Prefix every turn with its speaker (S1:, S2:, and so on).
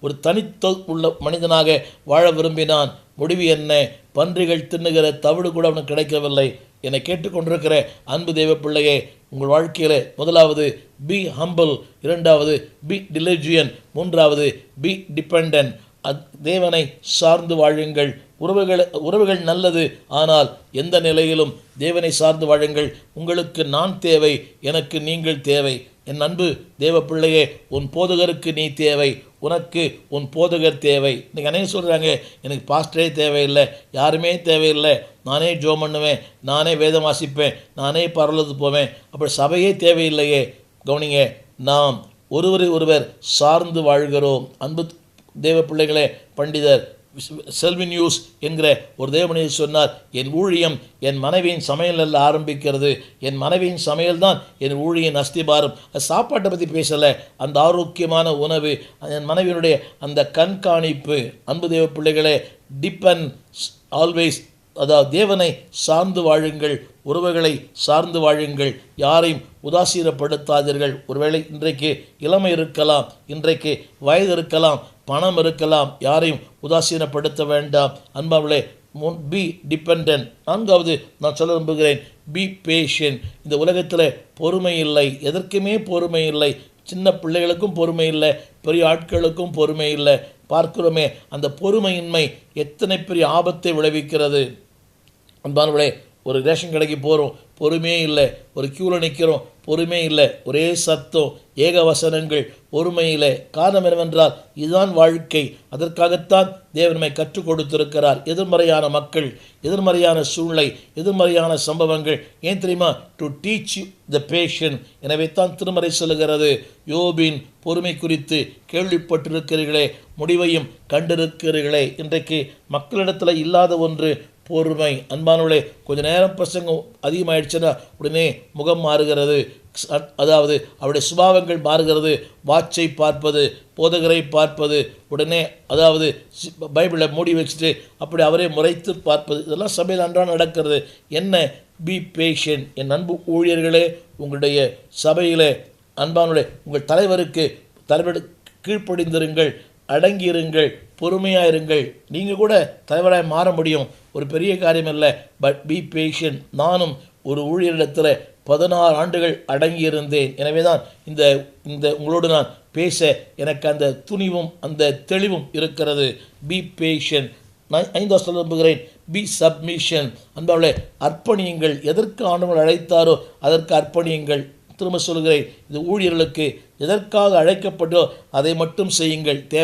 S1: ஒரு தனித்த உள்ள மனிதனாக வாழ விரும்பினான். முடிவு என்ன? பன்றிகள் தின்னுகிற தவிடு கூட அவனுக்கு கிடைக்கவில்லை. என்னை கேட்டுக்கொண்டிருக்கிற அன்பு தெய்வ பிள்ளையே உங்கள் வாழ்க்கையில் முதலாவது பி ஹம்பிள் இரண்டாவது பி டிலிஜியன் மூன்றாவது பி டிபெண்டன்ட் அத் தேவனை சார்ந்து வாழுங்கள். உறவுகள் உறவுகள் நல்லது. ஆனால் எந்த நிலையிலும் தேவனை சார்ந்து வாழுங்கள். உங்களுக்கு நான் தேவை எனக்கு நீங்கள் தேவை. என் அன்பு தேவ பிள்ளையே உன் போதகருக்கு நீ தேவை. உனக்கு உன் போதகர் தேவை. இன்றைக்கி அனைவரும் சொல்கிறாங்க எனக்கு பாஸ்டரே தேவையில்லை யாருமே தேவையில்லை. நானே ஜோ பண்ணுவேன் நானே வேதம் வாசிப்பேன் நானே பரலது போவேன். அப்படி சபையே தேவையில்லையே. கவனிங்க நாம் ஒருவரை ஒருவர் சார்ந்து வாழ்கிறோம். அன்பு தேவ பிள்ளைகளே பண்டிதர் செல்வி நியூஸ் என்கிற ஒரு தேவனையை சொன்னார் என் ஊழியம் என் மனைவியின் சமையல் அல்ல ஆரம்பிக்கிறது. என் மனைவியின் சமையல் தான் என் ஊழியின் அஸ்திபாரம். சாப்பாட்டை பற்றி பேசலை. அந்த ஆரோக்கியமான உணவு என் மனைவியினுடைய அந்த கண்காணிப்பு. அன்பு தேவ பிள்ளைகளே டிபெண்ட் ஆல்வேஸ் அதாவது தேவனை சார்ந்து வாழுங்கள் உறவுகளை சார்ந்து வாழுங்கள். யாரையும் உதாசீனப்படுத்தாதீர்கள். ஒருவேளை இன்றைக்கு இளமை இருக்கலாம் இன்றைக்கு வயது இருக்கலாம் பணம் இருக்கலாம் யாரையும் உதாசீனப்படுத்த வேண்டாம். அன்பாவளே முன் பி டிபெண்ட் நான்காவது நான் சொல்ல விரும்புகிறேன் பி பேஷன் இந்த உலகத்தில் பொறுமை இல்லை எதற்குமே பொறுமை இல்லை. சின்ன பிள்ளைகளுக்கும் பொறுமை இல்லை பெரிய ஆட்களுக்கும் பொறுமை இல்லை. பார்க்கிறோமே அந்த பொறுமையின்மை எத்தனை பெரிய ஆபத்தை விளைவிக்கிறது? அன்பானவளே ஒரு ரேஷன் கடைக்கு போகிறோம் பொறுமையே இல்லை. ஒரு க்யூவில் நிற்கிறோம் பொறுமை இல்லை. ஒரே சத்தம் ஏக வசனங்கள் பொறுமை இல்லை. காரணம் என்னவென்றால் இதுதான் வாழ்க்கை. அதற்காகத்தான் தேவன்மை கற்றுக் கொடுத்திருக்கிறார். எதிர்மறையான மக்கள் எதிர்மறையான சூழ்நிலை எதிர்மறையான சம்பவங்கள். ஏன் தெரியுமா? டு டீச் த பேஷன் எனவே தான் திருமறை சொல்லுகிறது. யோபின் பொறுமை குறித்து கேள்விப்பட்டிருக்கிறீர்களே முடிவையும் கண்டிருக்கிறீர்களே. இன்றைக்கு மக்களிடத்தில் இல்லாத ஒன்று பொறுமை. அன்பானவர்களே கொஞ்ச நேரம் பிரசங்கம் அதிகமாயிடுச்சுன்னா உடனே முகம் மாறுகிறது. அதாவது அவருடைய சுபாவங்கள் மாறுகிறது. வாட்சை பார்ப்பது போதகரை பார்ப்பது உடனே அதாவது பைபிளை மூடி வச்சுட்டு அப்படி அவரே முறைத்து பார்ப்பது இதெல்லாம் சபையில் அன்றாக நடக்கிறது. என்ன? பி பேஷன் என் அன்பு ஊழியர்களே உங்களுடைய சபையிலே அன்பானுடைய உங்கள் தலைவருக்கு தலைவர் கீழ்ப்படிந்திருங்கள். அடங்கியிருங்கள் பொறுமையாக இருங்கள் நீங்கள் கூட தலைவராக மாற முடியும். ஒரு பெரிய காரியம் இல்லை பட் பி பேஷன் நானும் ஒரு ஊழியரிடத்தில் பதினாறு ஆண்டுகள் அடங்கியிருந்தேன். எனவே தான் இந்த இந்த உங்களோடு நான் பேச எனக்கு அந்த துணிவும் அந்த தெளிவும் இருக்கிறது. பி பேஷன் நான் ஐந்து வருஷத்தில் விரும்புகிறேன் பி சப்மிஷன் அன்பாவளே அர்ப்பணியுங்கள். எதற்கு ஆண்டவர்கள் அழைத்தாரோ அதற்கு அர்ப்பணியுங்கள். திரும்ப சொல்கிறேன் இது ஊழியர்களுக்கு எதற்காக அழைக்கப்பட்டோ அதை மட்டும் செய்யுங்கள். தேவை